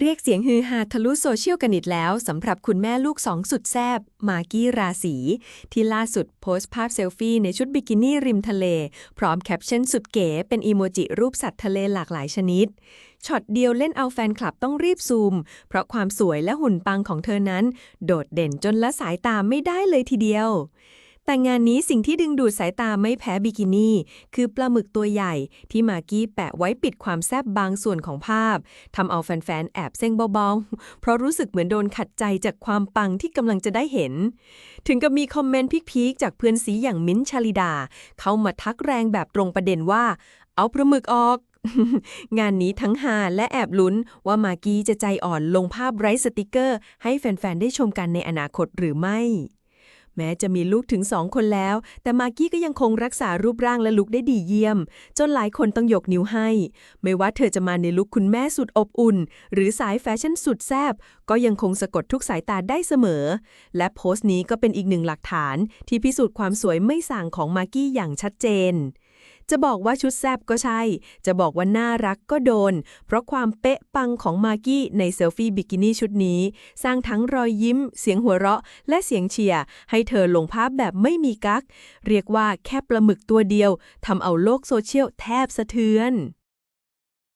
เรียกเสียงฮือฮาทะลุโซเชียลกันอีกแล้วสำหรับคุณแม่ลูกสองสุดแซบมากี้ราศี ที่ล่าสุดโพสต์ภาพเซลฟี่ในชุดบิกินี่ริมทะเล พร้อมแคปชั่นสุดเก๋เป็นอีโมจิรูปสัตว์ทะเลหลากหลายชนิดช็อตเดียวเล่นเอาแฟนคลับต้องรีบซูม เพราะความสวยและหุ่นปังของเธอนั้น โดดเด่นจนละสายตาไม่ได้เลยทีเดียว แต่งานนี้สิ่งที่ดึงดูดสายตาไม่แพ้บิกินี่ คือปลาหมึกตัวใหญ่ ที่มากกี้แปะไว้ปิดความแซบบางส่วนของภาพทำเอาแฟนๆ แอบเซ็งเบาๆ เพราะรู้สึกเหมือนโดนขัดใจจากความปังที่กำลังจะได้เห็น ถึงกับมีคอมเมนต์พีคๆจากเพื่อนสีอย่างมิ้นชาลิดา เข้ามาทักแรงแบบตรงประเด็นว่า เอาปลาหมึกออกงานนี้ทั้งฮาและแอบลุ้นว่ามากี้จะใจอ่อนลงภาพไร้สติกเกอร์ ให้แฟน ๆ ได้ชมกันในอนาคตหรือไม่ แม้จะมีลูกถึงสองคนแล้ว แต่มากกี้ก็ยังคงรักษารูปร่างและลุกได้ดีเยี่ยม จนหลายคนต้องยกนิ้วให้ ไม่ว่าเธอจะมาในลุคคุณแม่สุดอบอุ่น หรือสายแฟชั่นสุดแซบก็ยังคงสะกดทุกสายตาได้เสมอ และโพสต์นี้ก็เป็นอีกหนึ่งหลักฐานที่พิสูจน์ความสวยไม่ส่างของมากกี้อย่างชัดเจน จะบอกว่าชุดแซบก็ใช่ จะบอกว่าน่ารักก็โดน เพราะความเป๊ะปังของมากกี้ในเซลฟี่บิกินี่ชุดนี้ สร้างทั้งรอยยิ้ม เสียงหัวเราะ และเสียงเชียร์ให้เธอลงภาพแบบไม่มีกัก เรียกว่าแค่ปลาหมึกตัวเดียวทำเอาโลกโซเชียลแทบสะเทือน